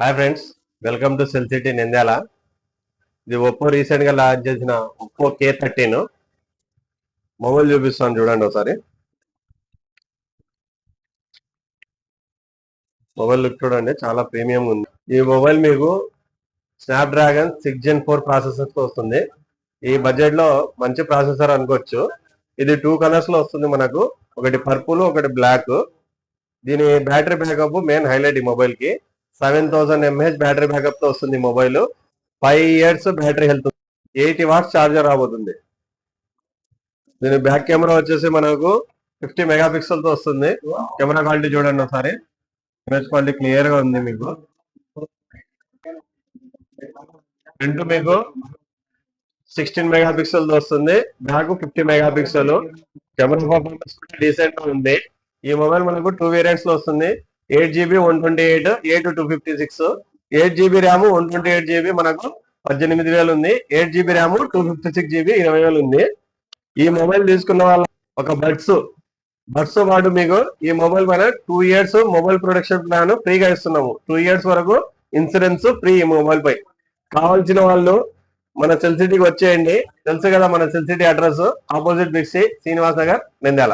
Hi friends welcome to cell city Nandyal ఇది Oppo రీసెంట్గా launch చేసిన ఒప్పో కే థర్టీన్ మొబైల్ చూపిస్తాను చూడండి ఒకసారి. మొబైల్ లుక్ చూడండి చాలా ప్రీమియం ఉంది. ఈ మొబైల్ మీకు snap dragon six gen four ప్రాసెసర్తో వస్తుంది. ఈ బడ్జెట్లో మంచి ప్రాసెసర్ అనుకోవచ్చు. ఇది టూ కలర్స్లో వస్తుంది మనకు. ఒకటి పర్పుల్ ఒకటి బ్లాక్ దీని బ్యాటరీ బ్యాకప్ మెయిన్ హైలైట్ ఈ మొబైల్కి. సెవెన్ థౌసండ్ ఎంహెచ్ బ్యాటరీ బ్యాకప్తో వస్తుంది mobile five years battery health eighty watts charger రాబోతుంది. దీని బ్యాక్ కెమెరా వచ్చేసి మనకు ఫిఫ్టీ మెగా పిక్సెల్తో వస్తుంది. కెమెరా క్వాలిటీ చూడండి ఒకసారి. ఇమేజ్ క్వాలిటీ క్లియర్గా ఉంది మీకు. ఫ్రంట్ మీకు సిక్స్టీన్ మెగా పిక్సెల్తో వస్తుంది. Back fifty mega pixel camera performance డీసెంట్గా ఉంది. ఈ మొబైల్ మనకు టూ వేరియంట్స్లో వస్తుంది. Eight GB one twenty eight eight two fifty six. Eight GB RAM one twenty eight GB మనకు పద్దెనిమిది వేలు ఉంది. Eight GB RAM two fifty six GB ఇరవై వేలు ఉంది. ఈ మొబైల్ తీసుకున్న వాళ్ళ ఒక బడ్స్. బడ్స్ వాడు మీకు ఈ మొబైల్ పైన two years mobile production plan ఫ్రీగా ఇస్తున్నాము. టూ ఇయర్స్ వరకు ఇన్సూరెన్స్ ఫ్రీ ఈ మొబైల్ పై. కావాల్సిన వాళ్ళు మన సెల్సిటీకి వచ్చేయండి. తెలుసు కదా మన సెల్సిటీ అడ్రస్. ఆపోజిట్ బిక్సీ శ్రీనివాస్ నగర్ నంద్యాల.